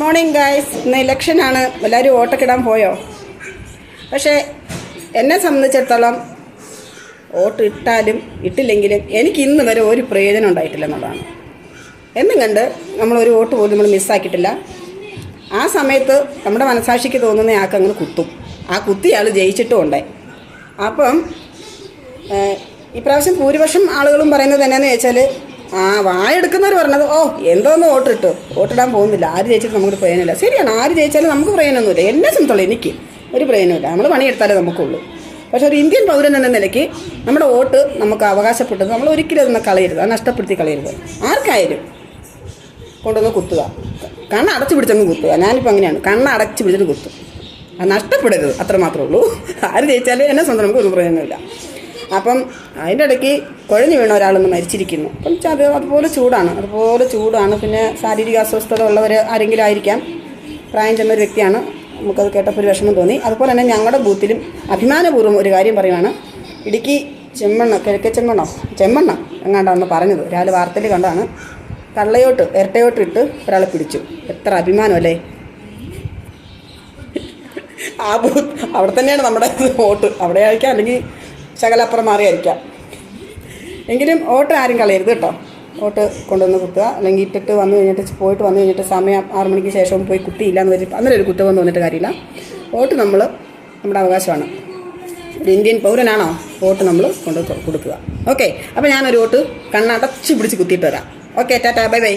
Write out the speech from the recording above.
Morning guys ഇന്ന് ഇലക്ഷനാണ്. എല്ലാവരും വോട്ടൊക്കെ ഇടാൻ പോയോ? പക്ഷേ എന്നെ സംബന്ധിച്ചിടത്തോളം വോട്ട് ഇട്ടാലും ഇട്ടില്ലെങ്കിലും എനിക്ക് ഇന്ന് വരെ ഒരു പ്രയോജനം ഉണ്ടായിട്ടില്ല എന്നുള്ളതാണ്. എന്നും കണ്ട് നമ്മളൊരു വോട്ട് പോലും നമ്മൾ മിസ്സാക്കിയിട്ടില്ല. ആ സമയത്ത് നമ്മുടെ മനസാക്ഷിക്ക് തോന്നുന്ന ആൾക്ക് അങ്ങനെ കുത്തും. ആ കുത്തിയാൾ ജയിച്ചിട്ടും ഉണ്ട്. അപ്പം ഇപ്രാവശ്യം ഭൂരിപക്ഷം ആളുകളും പറയുന്നത് എന്നാന്ന് ചോദിച്ചാൽ ആ വായ എടുക്കുന്നവർ പറഞ്ഞത് ഓ എന്തോന്ന് വോട്ടിട്ടു? വോട്ടിടാൻ പോകുന്നില്ല. ആര് ജയിച്ചിട്ട് നമുക്ക് പ്രയോജനമില്ല. ശരിയാണ് ആര് ജയിച്ചാലും നമുക്ക് പ്രയോജനമൊന്നുമില്ല. എന്നെ സംബന്ധിച്ചുള്ള എനിക്ക് ഒരു പ്രയോജനമില്ല. നമ്മൾ പണിയെടുത്താലേ നമുക്കുള്ളൂ. പക്ഷേ ഒരു ഇന്ത്യൻ പൗരൻ എന്ന നിലയ്ക്ക് നമ്മുടെ വോട്ട് നമുക്ക് അവകാശപ്പെട്ടത് നമ്മൾ ഒരിക്കലും അതൊന്ന് കളയരുത്. അത് നഷ്ടപ്പെടുത്തി കളയരുത്. ആർക്കായാലും കൊണ്ടുവന്ന് കുത്തുക. കണ്ണ് അടച്ചു പിടിച്ചങ്ങ് കുത്തുക. ഞാനിപ്പോൾ അങ്ങനെയാണ്. കണ്ണ് അടച്ചു പിടിച്ചിട്ട് കുത്തും. അത് നഷ്ടപ്പെടരുത്. അത്ര മാത്രമേ ഉള്ളൂ. ആര് ജയിച്ചാലും എന്നെ സ്വന്തം നമുക്ക് ഒരു പ്രയോജനമില്ല. അപ്പം അതിന്റെ ഇടയ്ക്ക് കുഴഞ്ഞു വീണ ഒരാളൊന്ന് മരിച്ചിരിക്കുന്നു. അപ്പം അത് അതുപോലെ ചൂടാണ്. അതുപോലെ ചൂടാണ്. പിന്നെ ശാരീരിക അസ്വസ്ഥത ഉള്ളവർ ആരെങ്കിലും ആയിരിക്കാം. പ്രായം ചെന്ന ഒരു വ്യക്തിയാണ്. നമുക്കത് കേട്ടപ്പോൾ ഒരു വിഷമം തോന്നി. അതുപോലെ തന്നെ ഞങ്ങളുടെ ബൂത്തിലും അഭിമാനപൂർവം ഒരു കാര്യം പറയുവാണ്. ഇടുക്കി ചെമ്മണ്ണ കിഴക്കേ ചെമ്മണ്ണോ? ചെമ്മണ്ണ എങ്ങാണ്ടാണ് പറഞ്ഞത്. ഒരാൾ വാർത്തയിൽ കണ്ടാണ് കള്ളയോട്ട് ഇരട്ടയോട്ട് ഇട്ട് ഒരാളെ പിടിച്ചു. എത്ര അഭിമാനമല്ലേ ആ ബൂത്ത് അവിടെ തന്നെയാണ് നമ്മുടെ വോട്ട് അവിടെ ആയിരിക്കാം. അല്ലെങ്കിൽ ശകലപ്പുറം മാറിയായിരിക്കാം. എങ്കിലും ഓട്ട് ആരും കളയരുത് കേട്ടോ. ഓട്ട് കൊണ്ടുവന്ന് കുത്തുക. അല്ലെങ്കിൽ ഇട്ടിട്ട് വന്നു കഴിഞ്ഞിട്ട് പോയിട്ട് വന്നു കഴിഞ്ഞിട്ട് സമയം ആറു മണിക്ക് ശേഷം പോയി കുത്തിയില്ല എന്ന് വെച്ചിട്ട് അങ്ങനെ ഒരു കുറ്റമൊന്നും വന്നിട്ട് കാര്യമില്ല. വോട്ട് നമ്മൾ നമ്മുടെ അവകാശമാണ്. ഒരു ഇന്ത്യൻ പൗരനാണോ? വോട്ട് നമ്മൾ കൊണ്ട് കൊടുക്കുക. ഓക്കെ. അപ്പോൾ ഞാനൊരു വോട്ട് കണ്ണടച്ച് പിടിച്ച് കുത്തിയിട്ട് വരാം. Okay tata. Bye bye.